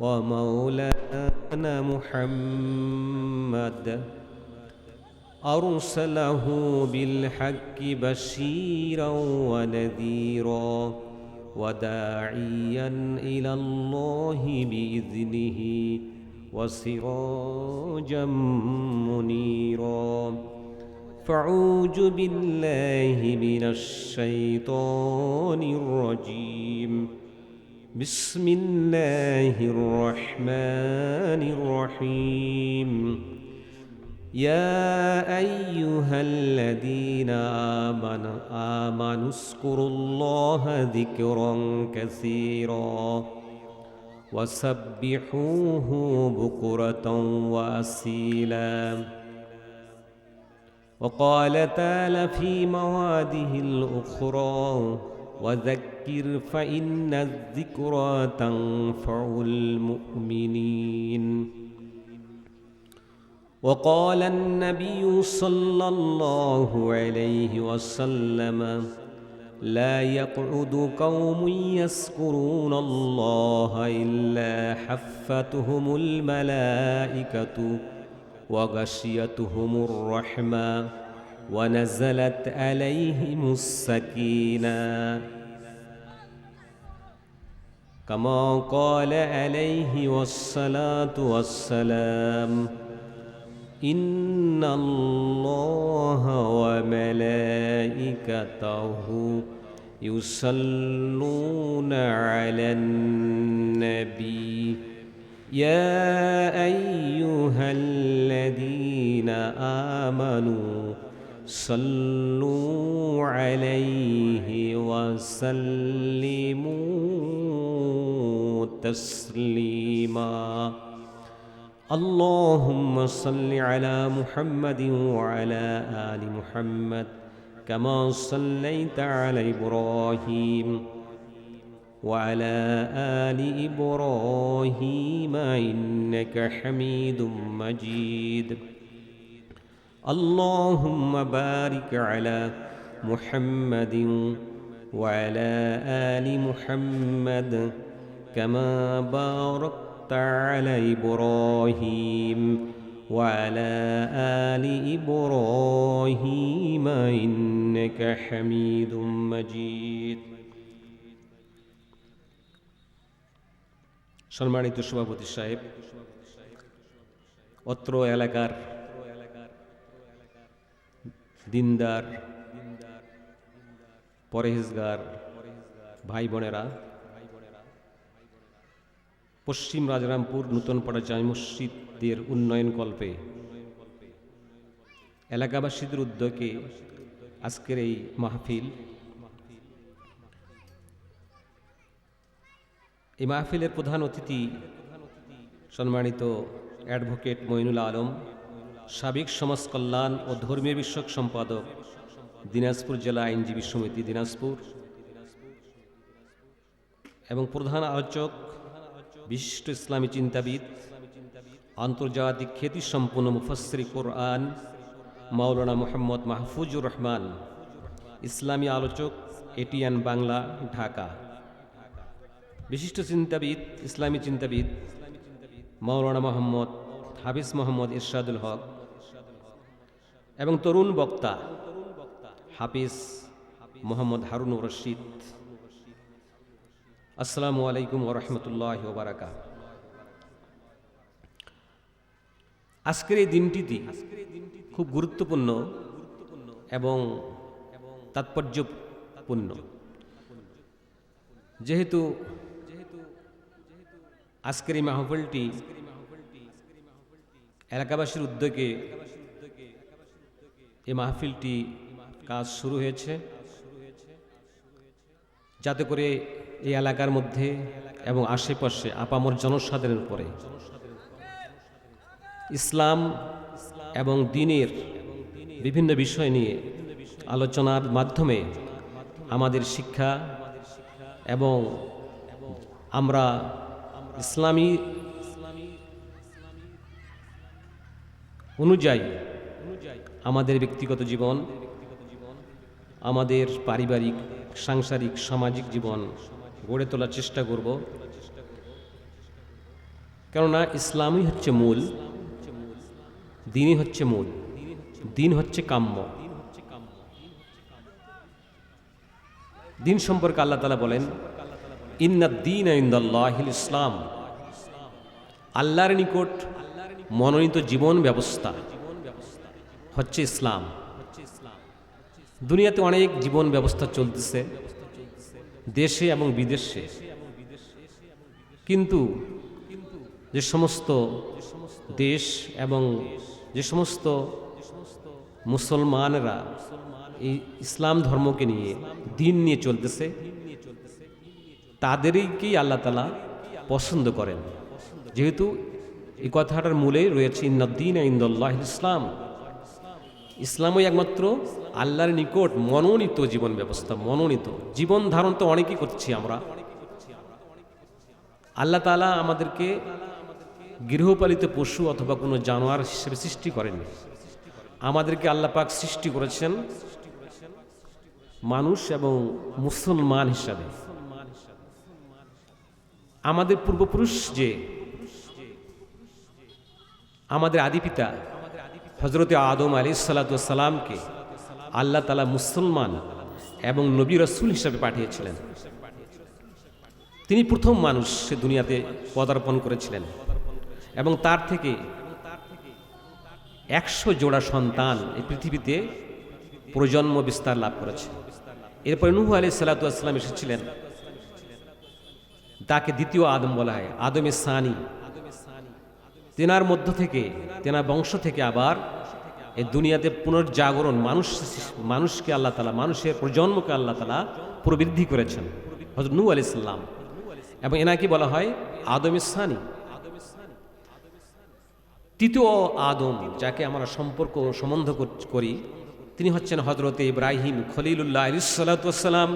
ومولانا محمد. أرسله بالحق بشيرا ونذيرا وداعيا إلى الله بإذنه وسراجا منيرا. فأعوذ بالله من الشيطان الرجيم. بسم الله الرحمن الرحيم. يا أيها الذين آمنوا آمنوا اذكروا الله ذكرا كثيرا وسبحوه بكرة وأصيلا. وقال تعالى في مواده الأخرى وذكر فإن الذكرى تنفع المؤمنين. وقال النبي صلى الله عليه وسلم لا يقعد قوم يذكرون الله إلا حفتهم الملائكة وغشيتهم الرحمة. ونزلت عليهم السكينة. كما قال عليه والصلاة والسلام إن الله وملائكته يصلون على النبي. يا أيها الذين آمنوا صلوا عليه وسلموا تسليما. اللهم صل على محمد وعلى آل محمد كما صليت على إبراهيم وعلى آل إبراهيم إنك حميد مجيد. اللهم بارك على محمد وعلى آل محمد كما باركت على إبراهيم وعلى آل إبراهيم إنك حميد مجيد সম্মানিত সভাপতি সাহেব অত্র এলাকার দিনদার পরেজগার ভাই বোনেরা পশ্চিম রাজারামপুর নূতনপাড়া জামি মসজিদের উন্নয়ন কল্পে এলাকাবাসীদের উদ্যোগে আজকের এই মাহফিল। এই মাহফিলের প্রধান অতিথি সম্মানিত অ্যাডভোকেট মইনুল আলম। সাবেক সমাজ কল্যাণ ও ধর্মীয় বিষয়ক সম্পাদক দিনাজপুর জেলা আইনজীবী সমিতি দিনাজপুর এবং প্রধান আলোচক, বিশিষ্ট ইসলামী চিন্তাবিদ, আন্তর্জাতিক খ্যাতিসম্পন্ন মুফাসরি কোরআন মাওলানা মোহাম্মদ মাহফুজুর রহমান, ইসলামী আলোচক এটিএন বাংলা, ঢাকা। বিশিষ্ট চিন্তাবিদ, ইসলামী চিন্তাবিদ মাওলানা মোহাম্মদ হাফিজ মোহাম্মদ ইরশাদুল হক এবং তরুণ বক্তা হাফিজ মোহাম্মদ হারুন রশিদ। আসসালামু আলাইকুম ওরহমতুল্লাহ বারাকা আজকের এই দিনটিতে খুব গুরুত্বপূর্ণ এবং তাৎপর্যপূর্ণ। যেহেতু আজকের এই মাহফিলটি এলাকাবাসীর উদ্যোগে এই মাহফিলটি কাজ শুরু হয়েছে। যাতে করে এই এলাকার মধ্যে এবং আশেপাশে আপামর জনসাধারণের উপরে ইসলাম এবং দিনের বিভিন্ন বিষয় নিয়ে আলোচনার মাধ্যমে আমাদের শিক্ষা এবং আমরা ইসলামী অনুযায়ী আমাদের ব্যক্তিগত জীবন, আমাদের পারিবারিক, সাংসারিক, সামাজিক জীবন গড়ে তোলার চেষ্টা করব। কেননা ইসলামই হচ্ছে মূল, দিনই হচ্ছে মূল, দিন হচ্ছে কাম্য। দিন সম্পর্কে আল্লাহ তালা বলেন ইন্না দিন ইসলাম। আল্লাহর নিকট মনোনীত জীবন ব্যবস্থা। হচ্ছে ইসলাম। দুনিয়াতে অনেক জীবন ব্যবস্থা চলতেছে, দেশে এবং বিদেশে। কিন্তু যে সমস্ত দেশ এবং যে সমস্ত মুসলমানরা এই ইসলাম ধর্মকে নিয়ে দিন নিয়ে চলতেছে, তাদেরকেই আল্লাহ তালা পছন্দ করেন। যেহেতু এই কথাটার মূলে রয়েছে ইন্দিন ইন্দুল্লাহ ইসলাম। ইসলামই একমাত্র আল্লাহর নিকট মনোনীত জীবন ব্যবস্থা, মনোনীত। জীবন ধারণ তো অনেকেই করছি আমরা। আল্লাহ তালা আমাদেরকে গৃহপালিত পশু অথবা কোনো জানোয়ার হিসেবে সৃষ্টি করেন। আমাদেরকে আল্লাহ পাক সৃষ্টি করেছেন মানুষ এবং মুসলমান হিসাবে। আমাদের পূর্বপুরুষ যে, আমাদের আদিপিতা হজরতে আদম আলী সাল্লাতামকে আল্লাহ তালা মুসলমান এবং নবী রসুল হিসাবে পাঠিয়েছিলেন। তিনি প্রথম মানুষ সে দুনিয়াতে পদার্পণ করেছিলেন এবং তার থেকে একশো জোড়া সন্তান এই পৃথিবীতে প্রজন্ম বিস্তার লাভ করেছে। এরপরে নুহু আলি সাল্লাতাম এসেছিলেন। তাকে দ্বিতীয় আদম বলা হয়, আদমে সানি। তেনার মধ্য থেকে তেনার বংশ থেকে আবার এই দুনিয়াতে পুনর্জাগরণ মানুষ মানুষকে আল্লাহ তালা মানুষের প্রজন্মকে আল্লাহ তালা প্রবৃদ্ধি করেছেন। হজরত নু আলি সাল্লাম এবং এনাকে বলা হয় আদম সানি। তৃতীয় আদম, যাকে আমরা সম্পর্ক সম্বন্ধ করি তিনি হচ্ছেন হজরত ইব্রাহিম খলিলুল্লাহ আলিসাল্লাম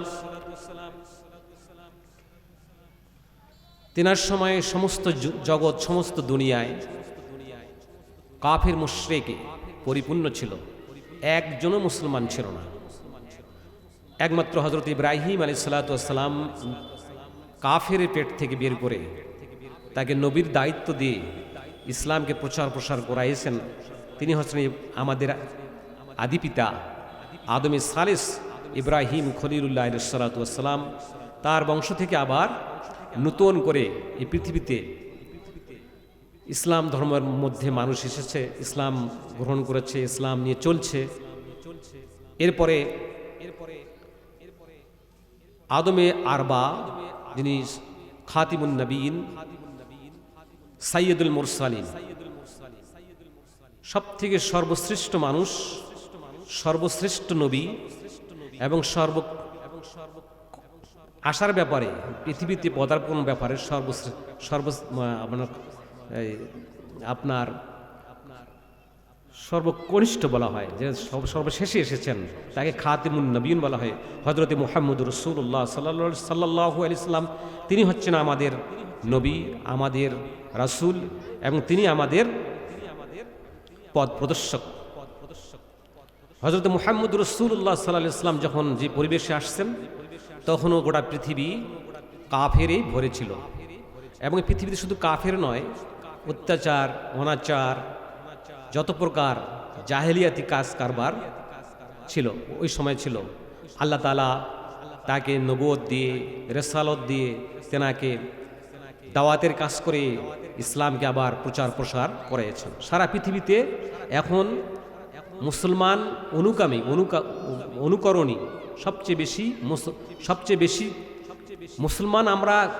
তেনার সময়ে সমস্ত জগৎ, সমস্ত দুনিয়ায় কাফের মুশ্রেকে পরিপূর্ণ ছিল। একজনও মুসলমান ছিল না। একমাত্র হজরত ইব্রাহিম আলী সাল্লাতাম কাফের পেট থেকে বের করে তাকে নবীর দায়িত্ব দিয়ে ইসলামকে প্রচার প্রসার করাইয়েছেন তিনি হচ্ছেন আমাদের আদিপিতা আদমী সালেস ইব্রাহিম খলিলুল্লাহ সালাতাম তার বংশ থেকে আবার নূতন করে এই পৃথিবীতে ইসলাম ধর্মের মধ্যে মানুষ এসেছে, ইসলাম গ্রহণ করেছে, ইসলাম নিয়ে চলছে। এরপরে আদমে আরবা, যিনি খাতিমুন নবীন সাইয়দুল মুরসালিন। সব থেকে সর্বশ্রেষ্ঠ মানুষ, সর্বশ্রেষ্ঠ নবী এবং সর্ব আসার ব্যাপারে, পৃথিবীতে পদার্পণ ব্যাপারে সর্বশ্রেষ্ঠ সর্ব আপনার আপনার সর্বকনিষ্ঠ বলা হয়, যে সর্বশেষে এসেছেন, তাকে খাতিমুন নবীন বলা হয় হজরত মোহাম্মদ রসুল্লাহ সাল্লা সাল্লাহ আলিয়াল্লাম তিনি হচ্ছেন আমাদের নবী, আমাদের রাসুল এবং তিনি আমাদের পদ প্রদর্শক। হজরত মুহাম্মদ রসুল্লাহ সাল্লাহ ইসলাম যখন যে পরিবেশে আসছেন তখনও গোটা পৃথিবী কাফেরে ভরে ছিল এবং পৃথিবীতে শুধু কাফের নয়, অত্যাচার, অনাচার, যত প্রকার জাহেলিয়াতি কাজ কারবার ছিল, ওই সময় ছিল। আল্লাহ তালা তাকে নবদ দিয়ে, রেসালত দিয়ে তেনাকে দাওয়াতের কাজ করে ইসলামকে আবার প্রচার প্রসার করেছেন। সারা পৃথিবীতে এখন মুসলমান অনুকামী অনুকা, অনুকরণী সবচেয়ে বেশি সবচেয়ে বেশি মুসলমান আমরা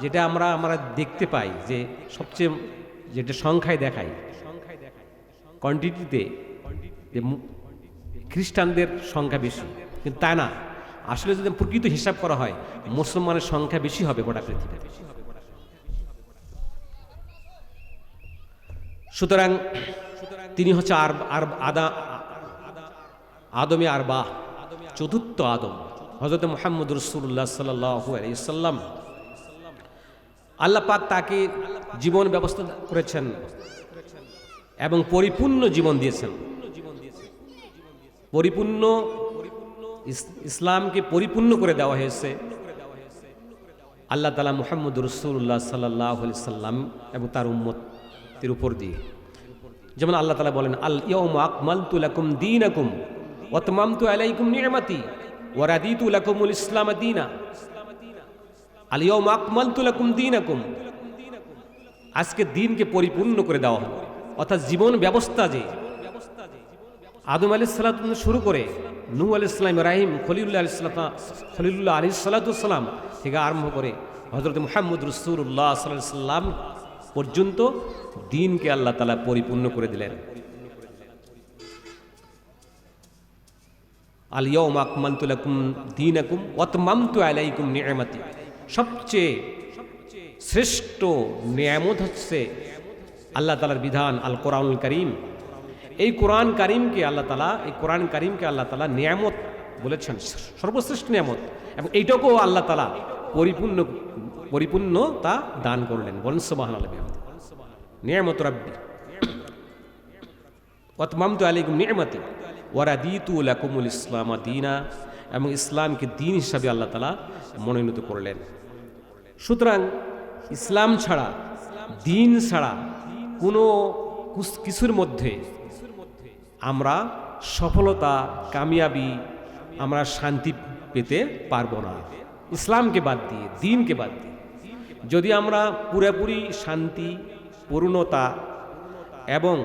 যেটা আমরা আমরা দেখতে পাই যে সবচেয়ে যেটা সংখ্যায় দেখাই কোয়ান্টিটিতে খ্রিস্টানদের সংখ্যা বেশি। কিন্তু তা না। আসলে যদি প্রকৃত হিসাব করা হয়, মুসলমানের সংখ্যা বেশি হবে গোটা পৃথিবীতে। সুতরাং তিনি হচ্ছে আর আর আদা, আদমে আরবা চতুর্থ আদম হজরত মোহাম্মদ রসুল্লাহ সাল্লাম। আল্লাহ পাক তাকে জীবন ব্যবস্থা করেছেন এবং পরিপূর্ণ জীবন দিয়েছেন। পরিপূর্ণ ইসলামকে পরিপূর্ণ করে দেওয়া হয়েছে। আল্লাহ তালা মুহাম্মদ রসুল্লাহ সাল্লাহ সাল্লাম এবং তার উম্মতের উপর দিয়ে। যেমন আল্লাহ তালা বলেন আল ইয়ম আকমাল তুলাকুম দিন আকুম তু আজকে দিনকে পরিপূর্ণ করে দেওয়া হলো অর্থাৎ জীবন ব্যবস্থা যে, আদম আলি সাল্লাম শুরু করে নূ আলি ইব্রাহিম খলিউল্লাহ আলি খলিউল্লাহ আলি থেকে আরম্ভ করে হজরত মুহাম্মদ রসুল্লাহ সাল্লাহ সাল্লাম পর্যন্ত দিনকে আল্লাহ তালা পরিপূর্ণ করে দিলেন। আলিয়াউম আকমালতু লাকুম দীনাকুম ওয়াতমামতু আলাইকুম নি'মাতি। সবচেয়ে শ্রেষ্ঠ নিয়ামত হচ্ছে আল্লাহ তালার বিধান আল কোরআনুল করিম। এই কোরআন কারিমকে আল্লাহ তালা এই কোরআন কারিমকে আল্লাহ তালা নিয়ামত বলেছেন, সর্বশ্রেষ্ঠ নিয়ামত। এবং এইটাকেও আল্লাহ তালা পরিপূর্ণ, পরিপূর্ণতা দান করলেন। বলেন সুবাহ নিয়ামত রাব্বি। ওয়াতমামতু আলাইকুম নি'মাতি ওয়ারাদিতু লাকুমুল ইসলাম দিনা, এবং ইসলামকে দিন হিসাবে আল্লাহ তালা মনোনীত করলেন। সুতরাং ইসলাম ছাড়া, দিন ছাড়া কোনো কিছুর মধ্যে আমরা সফলতা, কামিয়াবি, আমরা শান্তি পেতে পারব না। ইসলামকে বাদ দিয়ে, দিনকে বাদ দিয়ে। যদি আমরা পুরোপুরি শান্তি, পূর্ণতা এবং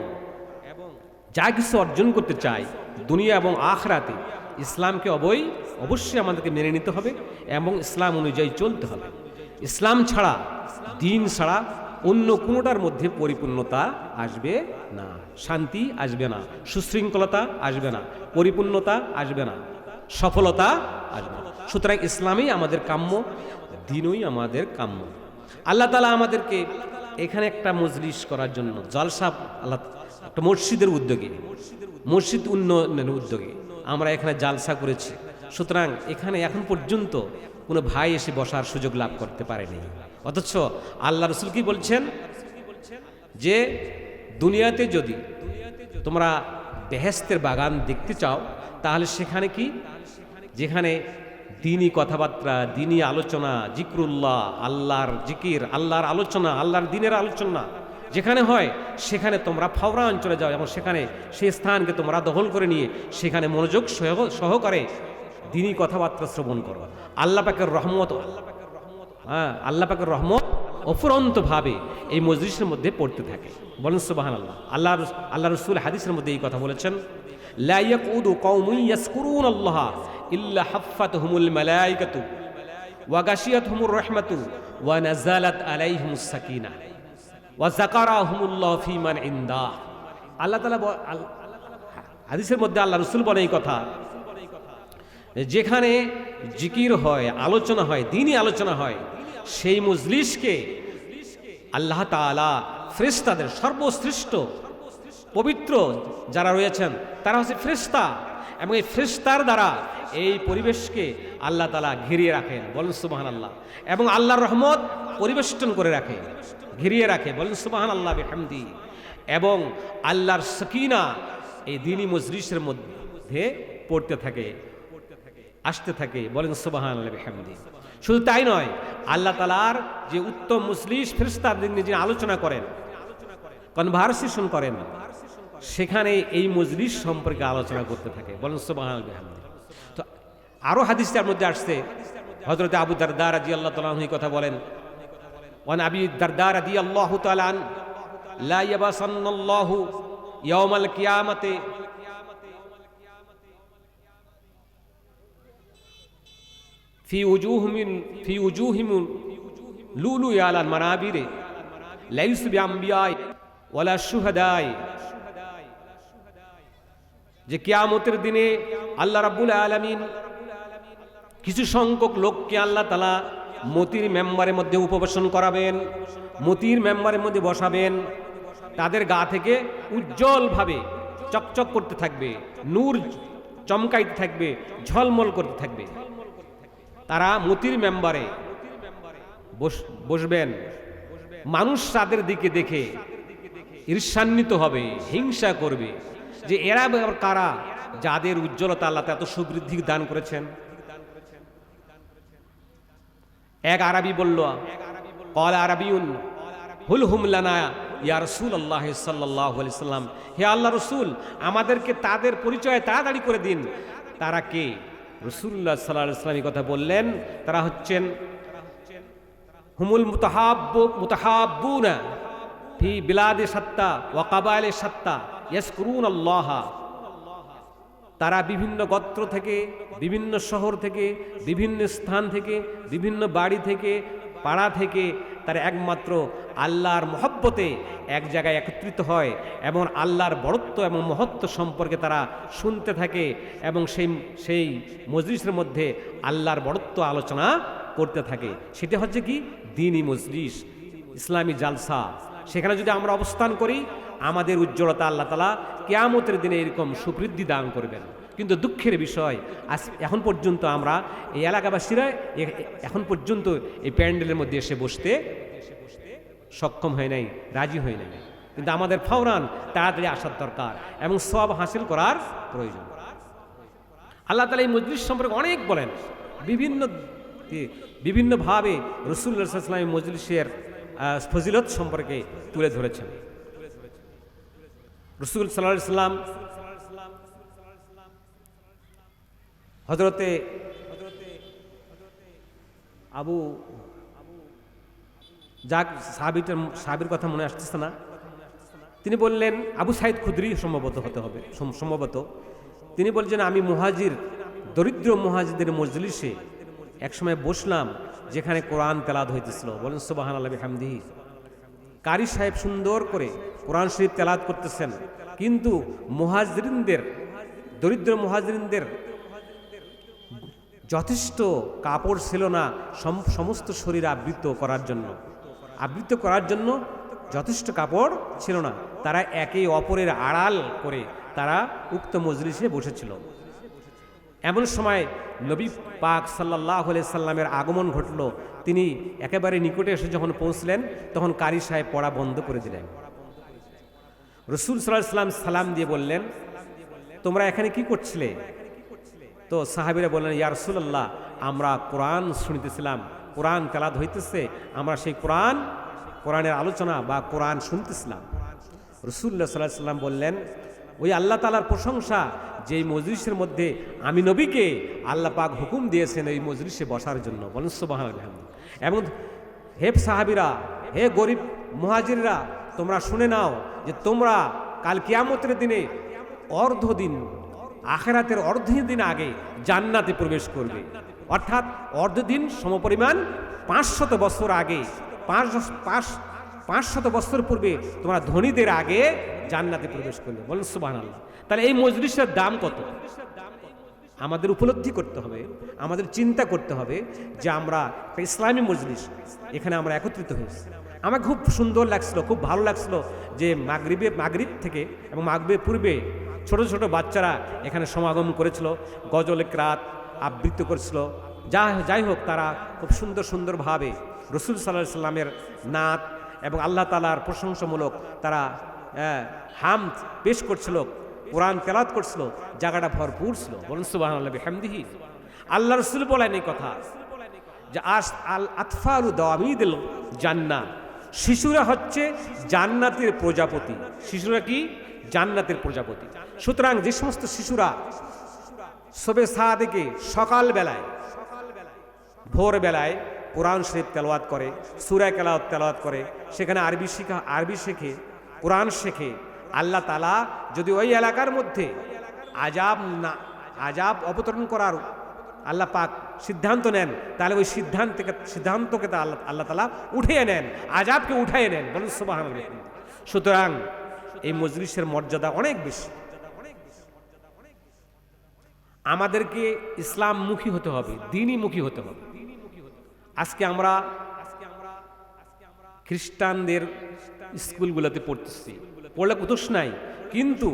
যা কিছু অর্জন করতে চাই দুনিয়া এবং আখরাতে ইসলামকে অবই অবশ্যই আমাদেরকে মেনে নিতে হবে এবং ইসলাম অনুযায়ী চলতে হবে। ইসলাম ছাড়া, দিন ছাড়া অন্য কোনোটার মধ্যে পরিপূর্ণতা আসবে না। শান্তি আসবে না। সুশৃঙ্খলতা আসবে না। পরিপূর্ণতা আসবে না। সফলতা আসবে না। সুতরাং ইসলামই আমাদের কাম্য, দিনই আমাদের কাম্য। আল্লাহ তালা আমাদেরকে এখানে একটা মজলিস করার জন্য, জলসা আল্লাহ একটা মসজিদের উদ্যোগে, মসজিদ উন্নয়নের উদ্যোগে আমরা এখানে জালসা করেছি। সুতরাং এখানে এখন পর্যন্ত কোনো ভাই এসে বসার সুযোগ লাভ করতে পারেনি। অথচ আল্লাহ রসুল কি বলছেন? যে দুনিয়াতে যদি তোমরা বেহেস্তের বাগান দেখতে চাও, তাহলে সেখানে কি? যেখানে দিনই কথাবার্তা দিনই আলোচনা, জিক্রুল্লাহ, আল্লাহর জিকির, আল্লাহর আলোচনা, আল্লাহর দিনের আলোচনা যেখানে হয়, সেখানে তোমরা ফাওরা অঞ্চলে যাও এবং সেখানে সেই স্থানকে তোমরা দখল করে নিয়ে সেখানে মনোযোগ সহ- সহকারে দিনই কথাবার্তা শ্রবণ করো। আল্লাহ পাকের রহমত হ্যাঁ আল্লাহ পাকের রহমত অফুরন্তভাবে এই মজলিসের মধ্যে পড়তে থাকে। বলেন সুবাহান আল্লাহ আল্লাহ আল্লাহ রসুল হাদিসের মধ্যে এই কথা বলেছেন, লা ইয়াকুদু কওমুন ইয়াসকুরুন আল্লাহ ইল্লা গাশিয়াতহুমুর রাহমাতু ওয়া নাযালাত আলাইহিমুস সাকিনাহ ওয়া যাকারাহুমুল্লাহ ফি মান ইনদা আল্লাহ আল- হাদিসের মধ্যে আল্লাহ কথা। যেখানে জিকির হয়, আলোচনা হয়, দিনই আলোচনা হয়, সেই মজলিসকে আল্লাহ তাআলা ফ্রেস্তাদের সর্বশ্রেষ্ঠ পবিত্র যারা রয়েছেন, তারা হচ্ছে ফ্রেস্তা এবং এই ফ্রেস্তার দ্বারা এই পরিবেশকে আল্লাহ তালা ঘিরিয়ে রাখেন। বলেন সুবাহান আল্লাহ এবং আল্লাহর রহমত পরিবেষ্টন করে রাখে, ঘিরিয়ে রাখে। বলেন সুবাহান আল্লাহ বেহামদি। এবং আল্লাহর সকিনা এই দিনী মজলিসের মধ্যে পড়তে থাকে, আসতে থাকে। বলেন সুবাহান আল্লাহ বেহামদি। শুধু তাই নয়, আল্লাহ তালার যে উত্তম মুসলিশ ফেরিস্তার দিন যিনি আলোচনা করেন কনভারসেশন করেন সেখানে এই মজলিস সম্পর্কে আলোচনা করতে থাকে। বলেন সোবাহ তো আরও হাদিসটার মধ্যে আসছে হজরত আবু দারদা আজি আল্লাহ তালাহি কথা বলেন ওয়ান আবি দারদা আদি আল্লাহ তালান লাইয়াবাসান্নাল্লাহু ইয়াউমাল কিয়ামাতে ফি উজুহমিন, ফি উজুহিমুন লুলু ইয়ালান মানাবিরে লাইসু বিআম্বিয়াই ওয়ালা শুহাদাই যে কেয়ামতের দিনে আল্লাহ রাব্বুল আলামিন কিছু সংখ্যক লোককে আল্লাহ তালা মতির মেম্বারের মধ্যে উপবেশন করাবেন, মতির মেম্বারের মধ্যে বসাবেন। তাদের গা থেকে উজ্জ্বলভাবে চকচক করতে থাকবে, নূর চমকাইতে থাকবে, ঝলমল করতে থাকবে। তারা মতির মেম্বারে বস- বসবেন। মানুষ তাদের দিকে দেখে ঈর্ষান্বিত হবে, হিংসা করবে। যে এরা কারা? যাদের উজ্জ্বলতা আল্লাহ এত সুবৃদ্ধি দান করেছেন। এক আরবি বলল, কল আরবিউন, হুল হুমলানা ইয়া রসুল আল্লাহ সাল্লাহ সাল্লাম, হে আল্লাহ রসুল, আমাদেরকে তাদের পরিচয় তাড়াতাড়ি করে দিন। তারা কে? রসুল্লাহ সাল্লাহ ইসলামী কথা বললেন। তারা হচ্ছেন হুমুল মুতাহাব্ব, মুতাহাব্বুনা, ফি বিলাদে সত্তা ওয়া কাবাইলে সত্তা। ইয়াসকুরুন আল্লাহ তারা বিভিন্ন গোত্র থেকে, বিভিন্ন শহর থেকে, বিভিন্ন স্থান থেকে, বিভিন্ন বাড়ি থেকে, পাড়া থেকে তারা একমাত্র আল্লাহর মহব্বতে এক জায়গায় একত্রিত হয় এবং আল্লাহর বড়ত্ব এবং মহত্ব সম্পর্কে তারা শুনতে থাকে এবং সেই সেই মজলিসের মধ্যে আল্লাহর বড়ত্ব আলোচনা করতে থাকে। সেটা হচ্ছে কি? দিনই মজলিস, ইসলামী জালসা। সেখানে যদি আমরা অবস্থান করি আমাদের উজ্জ্বলতা আল্লাহ তালা কেয়ামতের দিনে এরকম সুবৃদ্ধি দান করবেন। কিন্তু দুঃখের বিষয়, আজ এখন পর্যন্ত আমরা এই এলাকাবাসীরা এখন পর্যন্ত এই প্যান্ডেলের মধ্যে এসে বসতে সক্ষম হয় নাই, রাজি হয় নাই। কিন্তু আমাদের ফাওরান তাড়াতাড়ি আসার দরকার এবং সব হাসিল করার প্রয়োজন। আল্লাহ তালা এই মজলিস সম্পর্কে অনেক বলেন। বিভিন্ন বিভিন্নভাবে রসুল্লাহামের মজলিসের ফজিলত সম্পর্কে তুলে ধরেছেন। রসুল সাল্লাহ সাল্লাম হজরতে আবু যাক সাহাবিটার সাহাবির কথা মনে আসতেছে না। তিনি বললেন, আবু সাইদ খুদ্রি সম্ভবত হতে হবে সম্ভবত। তিনি বলছেন আমি মুহাজির, দরিদ্র মুহাজিদের মজলিসে একসময় বসলাম যেখানে কোরআন তেলাদ হইতেছিল। বলেন সুবাহান আল্লাহ হামদিহি কারি সাহেব সুন্দর করে কোরআন শরীফ তেলাদ করতেছেন। কিন্তু মুহাজরিনদের, দরিদ্র মুহাজরিনদের যথেষ্ট কাপড় ছিল না সম- সমস্ত শরীর আবৃত করার জন্য। আবৃত করার জন্য যথেষ্ট কাপড় ছিল না। তারা একে অপরের আড়াল করে তারা উক্ত মজলিসে বসেছিল। এমন সময় নবী পাক সাল্লাহ সাল্লামের আগমন ঘটল। তিনি একেবারে নিকটে এসে যখন পৌঁছলেন, তখন কারি সাহেব পড়া বন্ধ করে দিলেন। রসুল সাল্লাহ সাল্লাম সালাম দিয়ে বললেন, তোমরা এখানে কি করছিলে? তো সাহাবিরা বললেন, ইয়া রসুল্লাহ আমরা কোরআন শুনিতেছিলাম। কোরআন তেলাদ হইতেছে, আমরা সেই কোরআন, কোরআনের আলোচনা বা কোরআন শুনতেছিলাম। রসুল্লাহ সাল্লাহ সাল্লাম বললেন ওই আল্লাহ তালার প্রশংসা, যেই মজলিসের মধ্যে আমি নবীকে আল্লাহ পাক হুকুম দিয়েছেন এই মজলিসে বসার জন্য। বলেন সুবাহ এবং হে সাহাবিরা, হে গরিব মুহাজিররা, তোমরা শুনে নাও যে তোমরা কাল কিয়ামতের দিনে অর্ধদিন, আখেরাতের অর্ধ দিন আগে জান্নাতে প্রবেশ করবে। অর্থাৎ অর্ধদিন সমপরিমাণ পাঁচশত বছর আগে, পাঁচ পাঁচ পাঁচশত বছর পূর্বে তোমরা ধনীদের আগে জান্নাতে প্রবেশ করলে। বলেন সুবাহ আল্লাহ তাহলে এই মজলিসের দাম কত? আমাদের উপলব্ধি করতে হবে, আমাদের চিন্তা করতে হবে যে আমরা ইসলামী মজলিস এখানে আমরা একত্রিত হয়েছি। আমার খুব সুন্দর লাগছিল, খুব ভালো লাগছিল যে মাগরিবে, মাগরিব থেকে এবং মাগরিবের পূর্বে ছোট ছোট বাচ্চারা এখানে সমাগম করেছিল গজলে ক্রাত আবৃত্তি করেছিল। যা, যাই হোক, তারা খুব সুন্দর, সুন্দরভাবে রসুল সাল্লাহ সাল্লামের নাত এবং আল্লাহ তালার প্রশংসামূলক তারা হাম পেশ করছিল, কোরআন তেলাত করছিল, জায়গাটা ভরপুর ছিল। বলুন সুবাহ হামদিহি আল্লাহ রসুল বলেন এই কথা যে আস আল আতফারু দামিদুল জান্না শিশুরা হচ্ছে জান্নাতের প্রজাপতি। শিশুরা কি? জান্নাতের প্রজাপতি। সুতরাং যে সমস্ত শিশুরা সবে সাদেকে সকাল বেলায় ভোর বেলায় কোরআন শরীফ তেলাওয়াত করে সুরায় তেলাওয়াত তেলাওয়াত করে, সেখানে আরবি শিখা, আরবি শেখে, কোরআন শেখে। আল্লাহ তালা যদি ওই এলাকার মধ্যে আজাব না, আজাব অবতরণ করার আল্লাহ পাক সিদ্ধান্ত নেন, তাহলে ওই সিদ্ধান্তকে সিদ্ধান্তকে তা আল্লাহ আল্লাহ তালা উঠিয়ে নেন, আজাবকে উঠাইয়ে নেন। বলুন সুবাহান সুতরাং এই মজলিসের মর্যাদা অনেক বেশি। আমাদেরকে ইসলামমুখী হতে হবে, দিনই মুখী হতে হবে। আজকে আমরা খ্রিস্টানদের স্কুলগুলোতে পড়তেছি। পড়লে কুতোষ নাই, কিন্তু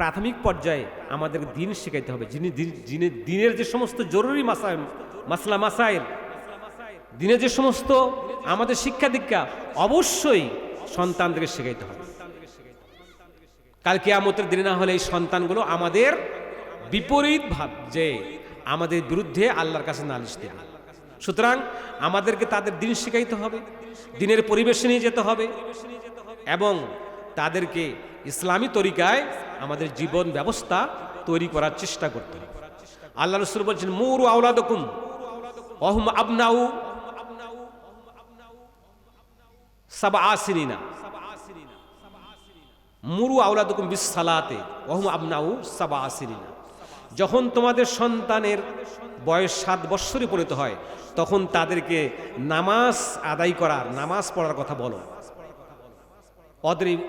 প্রাথমিক পর্যায়ে আমাদের দিন শেখাইতে হবে। যিনি যিনি দিনের যে সমস্ত জরুরি মাসাইল, মাসলা মাসাইল, দিনের যে সমস্ত আমাদের শিক্ষা দীক্ষা, অবশ্যই সন্তানদেরকে শেখাইতে হবে। কাল কেয়ামতের দিনে না হলে এই সন্তানগুলো আমাদের বিপরীত ভাব যে আমাদের বিরুদ্ধে আল্লাহর কাছে নালিশ দেবে। সুতরাং আমাদেরকে তাদের দিন শিখাইতে হবে, দিনের পরিবেশে নিয়ে যেতে হবে এবং তাদেরকে ইসলামী তরিকায় আমাদের জীবন ব্যবস্থা তৈরি করার চেষ্টা করতে হবে। আল্লাহ রসুল বলছেন, মুরু আউলাদকুম অহম আবনাউ মুরু আউলাদকুম আবনাউ যখন তোমাদের সন্তানের বয়স সাত বৎসরে পরিণত হয়, তখন তাদেরকে নামাজ আদায় করার, নামাজ পড়ার কথা বলো। অদ্রিব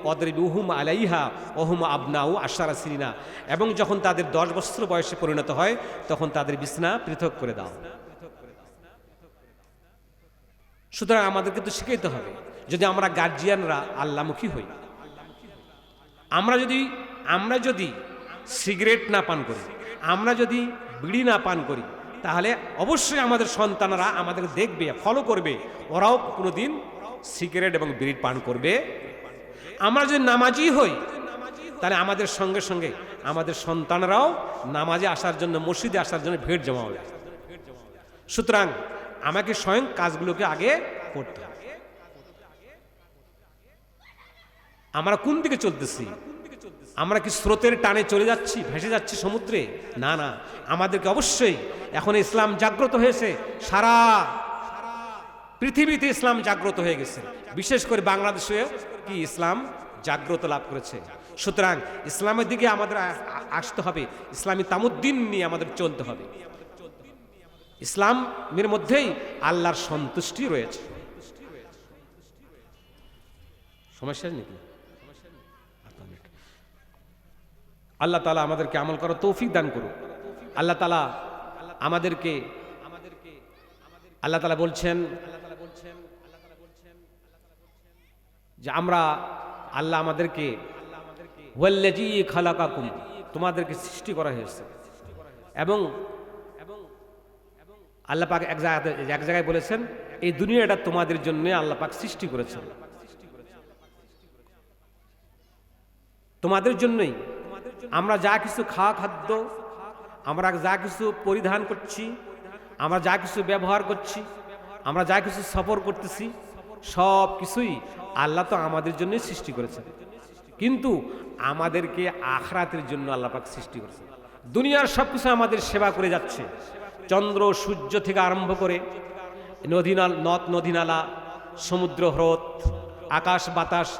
আলাইহা, ওহুম আবনাউ আশারা সিরিনা এবং যখন তাদের দশ বছর বয়সে পরিণত হয়, তখন তাদের বিছনা পৃথক করে দাও। সুতরাং আমাদেরকে তো শিখাইতে হবে, যদি আমরা গার্জিয়ানরা আল্লামুখী হই। আমরা যদি আমরা যদি সিগারেট না পান করি, আমরা যদি বিড়ি না পান করি তাহলে অবশ্যই আমাদের সন্তানরা আমাদের দেখবে ফলো করবে। ওরাও কোনোদিন সিগারেট এবং বিড়ি পান করবে। আমরা যদি নামাজি হই, তাহলে আমাদের সঙ্গে সঙ্গে আমাদের সন্তানরাও নামাজে আসার জন্য, মসজিদে আসার জন্য ভিড় জমা হবে। সুতরাং আমাকে স্বয়ং কাজগুলোকে আগে করতে হবে। আমরা কোন দিকে চলতেছি? আমরা কি স্রোতের টানে চলে যাচ্ছি, ভেসে যাচ্ছি সমুদ্রে? না না। আমাদেরকে অবশ্যই এখন ইসলাম জাগ্রত হয়েছে, সারা পৃথিবীতে ইসলাম জাগ্রত হয়ে গেছে। বিশেষ করে বাংলাদেশে কি ইসলাম জাগ্রত লাভ করেছে। সুতরাং ইসলামের দিকে আমাদের আসতে হবে। ইসলামী তামুদ্দিন নিয়ে আমাদের চলতে হবে। ইসলামের মধ্যেই আল্লাহর সন্তুষ্টি রয়েছে। সমস্যা নাকি? আল্লাহ তালা আমাদেরকে আমল করার তৌফিক দান করুক। আল্লাহ তালা আমাদেরকে, আল্লাহ তালা বলছেন যে আমরা আল্লাহ আমাদেরকে ওয়াল্লাজি খালাকাকুম, তোমাদেরকে সৃষ্টি করা হয়েছে। এবং আল্লাহ পাক এক জায়গাতে, এক জায়গায় বলেছেন, এই দুনিয়াটা তোমাদের জন্য আল্লাহ পাক সৃষ্টি করেছেন। তোমাদের জন্যই আমরা যা কিছু খাওয়া খাদ্য, আমরা যা কিছু পরিধান করছি, আমরা যা কিছু ব্যবহার করছি, আমরা যা কিছু সফর করতেছি, সব কিছুই আল্লাহ তো আমাদের জন্যই সৃষ্টি করেছেন। কিন্তু আমাদেরকে আখরাতের জন্য আল্লাহ পাক সৃষ্টি করেছেন। দুনিয়ার সব কিছু আমাদের সেবা করে যাচ্ছে। চন্দ্র, সূর্য থেকে আরম্ভ করে নদীনাল নদ, নদী নালা, সমুদ্র, হ্রদ, আকাশ, বাতাস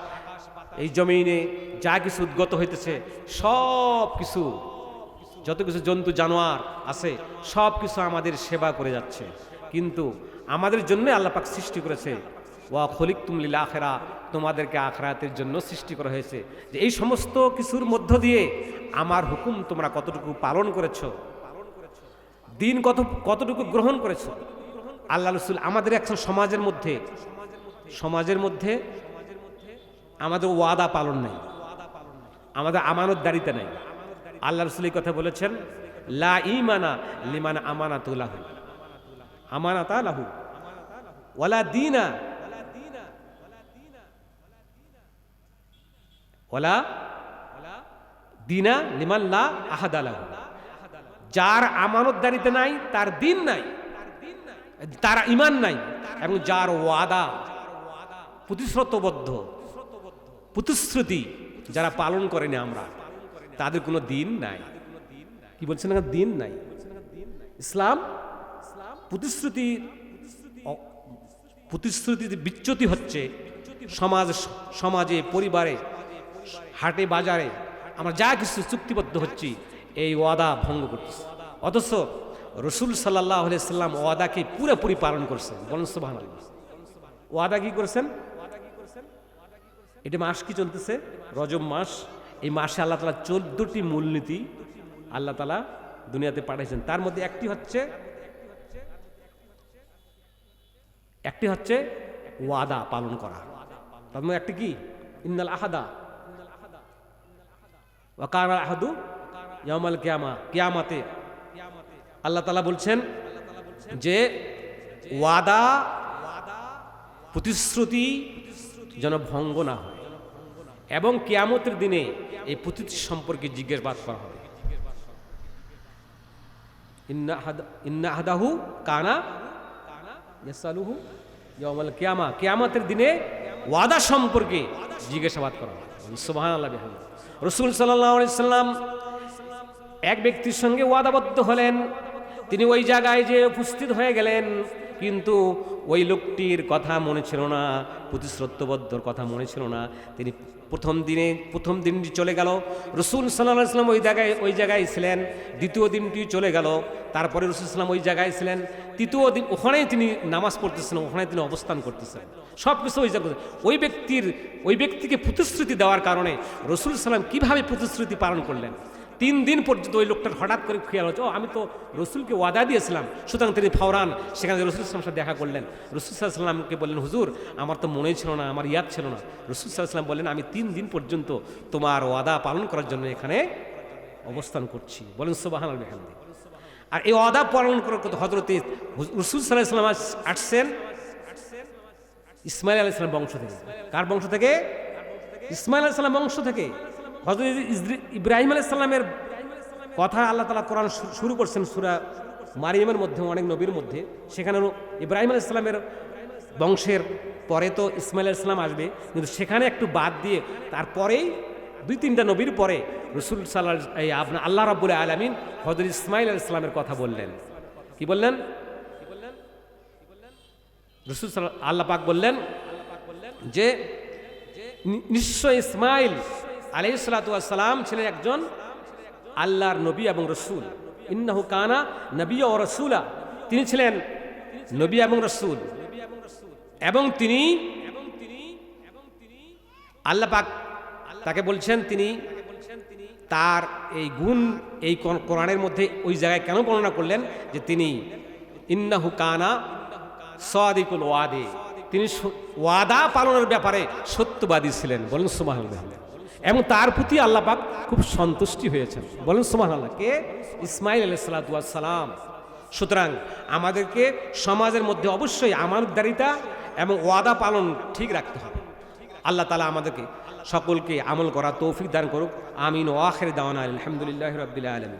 এই জমিনে যা কিছু উদ্গত হইতেছে, সব কিছু, যত কিছু জন্তু, জানোয়ার আছে, সব কিছু আমাদের সেবা করে যাচ্ছে। কিন্তু আমাদের জন্য আল্লাপাক সৃষ্টি করেছে, ওয়া খলিক তুমলিল আখেরা, তোমাদেরকে আখরাতের জন্য সৃষ্টি করা হয়েছে। যে এই সমস্ত কিছুর মধ্য দিয়ে আমার হুকুম তোমরা কতটুকু পালন করেছ, দিন কত, কতটুকু গ্রহণ করেছ, আল্লাহ রসুল আমাদের এখন সমাজের মধ্যে সমাজের মধ্যে আমাদের ওয়াদা পালন নেই। আমাদের আমানত দাঁড়িতে নেই। আল্লাহ রসুল এই কথা বলেছেন, লা ইমানা লিমান আমানাত লাহু। আমানাতা লাহু। ওয়ালা দিনা। ওয়ালা দিনা লিমান লা আহাদা লাহু। যার আমানতদারিতে নাই, তার দিন নাই, তার ইমান নাই, এবং যার ওয়াদা প্রতিশ্রুতবদ্ধ। প্রতিশ্রুতি যারা পালন করেনি আমরা, তাদের কোনো দিন নাই। কি বলছেন না দিন নাই। ইসলাম প্রতিশ্রুতি প্রতিশ্রুতিতে বিচ্যুতি হচ্ছে সমাজ, সমাজে, পরিবারে, হাটে, বাজারে আমরা যা কিছু চুক্তিবদ্ধ হচ্ছি, এই ওয়াদা ভঙ্গ করতেছি। অথচ রসুল সাল্লাহ সাল্লাম ওয়াদাকে পুরোপুরি পালন করছেন। বলেন সুবাহ ওয়াদা কি করেছেন? এটা মাস কি চলতেছে? রজব মাস। এই মাসে আল্লাহ তালা চোদ্দটি মূলনীতি আল্লাহ তালা দুনিয়াতে পাঠিয়েছেন। তার মধ্যে একটি হচ্ছে একটি হচ্ছে ওয়াদা পালন করা। তার মধ্যে একটি কি? ইন্নাল আহাদা। আহাদু ইয়ামাল কিয়ামা। কিয়ামাতে আল্লাহ তালা বলছেন যে ওয়াদা, প্রতিশ্রুতি যেন ভঙ্গ না হয়। এবং কেয়ামতের দিনে এই প্রতিশ্রুতি সম্পর্কে জিজ্ঞাসাবাদ করা হবে। ইন্না আহাদ- আহাদাহু কানা ইয়াসালুহু ইয়াউমাল কিয়ামা। কিয়ামতের দিনে ওয়াদা সম্পর্কে জিজ্ঞাসাবাদ করা হবে। সুবহানাল্লাহ বিহামদিহি। রাসূল আলাইহি সাল্লাম এক ব্যক্তির সঙ্গে ওয়াদাবদ্ধ হলেন। তিনি ওই জায়গায় যে উপস্থিত হয়ে গেলেন। কিন্তু ওই লোকটির কথা মনে ছিল না, প্রতিশ্রুতবদ্ধর কথা মনে ছিল না। তিনি প্রথম দিনে, প্রথম দিনটি চলে গেল। রসুল সাল্লাহ ইসলাম ওই জায়গায় ওই জায়গায় ছিলেন। দ্বিতীয় দিনটি চলে গেল। তারপরে রসুল ইসলাম ওই জায়গায় ছিলেন। তৃতীয় দিন, ওখানেই তিনি নামাজ পড়তেছিলেন ওখানে তিনি অবস্থান করতেছেন সব কিছু ওই জায়গায় ওই ব্যক্তির, ওই ব্যক্তিকে প্রতিশ্রুতি দেওয়ার কারণে রসুল সাল্লাম কীভাবে প্রতিশ্রুতি পালন করলেন? তিন দিন পর্যন্ত ওই লোকটার হঠাৎ করে খেয়াল হচ্ছে, ও, আমি তো রসুলকে ওয়াদা দিয়েছিলাম, সুতরাং তিনি ফাওরান। সেখানে রসুল ইসলামের সাথে দেখা করলেন। রসুল সাল্লামকে বললেন, হুজুর, আমার তো মনেই ছিল না, আমার ইয়াদ ছিল না। রসুল সাল্লাম বললেন, আমি তিন দিন পর্যন্ত তোমার ওয়াদা পালন করার জন্য এখানে অবস্থান করছি। বলেন সুবাহান আল বেহান্দি আর এই ওয়াদা পালন করার কথা হজরতে রসুল সাল্লাহ সাল্লাম আসছেন ইসমাইল আলাহ ইসলাম বংশ থেকে। কার বংশ থেকে? ইসমাইল আলাহ সাল্লাম বংশ থেকে। হজরত ইব্রাহিম আলাহ সাল্লামের কথা আল্লাহ তালা কোরআন শুরু করছেন সুরা মারিয়ামের মধ্যে, অনেক নবীর মধ্যে। সেখানে ইব্রাহিম আলাহ ইসলামের বংশের পরে তো ইসমাইল ইসলাম আসবে। কিন্তু সেখানে একটু বাদ দিয়ে তারপরেই দুই তিনটা নবীর পরে রসুল সাল্লাহ এই আপনার আল্লাহ রাবুল আলমিন হজরত ইসমাইল ইসলামের কথা বললেন। কি বললেন? রসুল আল্লাহ পাক বললেন যে নিশ্চয় ইসমাইল আলাইসালাম ছিলেন একজন আল্লাহর নবী এবং রসুল। ইন্নাহু কানা নবী ও রসুলা। তিনি ছিলেন নবী এবং রসুল। এবং তিনি আল্লাহ পাক তাকে বলছেন, তিনি তার এই গুণ এই কোর- কোরআনের মধ্যে ওই জায়গায় কেন বর্ণনা করলেন? যে তিনি ইন্নাহু কানা সাদিকুল ওয়াদে। তিনি ওয়াদা পালনের ব্যাপারে সত্যবাদী ছিলেন। বলেন সুমাহ এবং তার প্রতি আল্লাহ পাক খুব সন্তুষ্টি হয়েছেন। বলেন সুমান আল্লাহ কে? ইসমাইল সালাম। সুতরাং আমাদেরকে সমাজের মধ্যে অবশ্যই আমানতদারিতা এবং ওয়াদা পালন ঠিক রাখতে হবে। আল্লাহ তালা আমাদেরকে সকলকে আমল করা তৌফিক দান করুক। আমিন। ও আখের দাওয়ানা আলহামদুলিল্লাহ রবিল্লা আলমী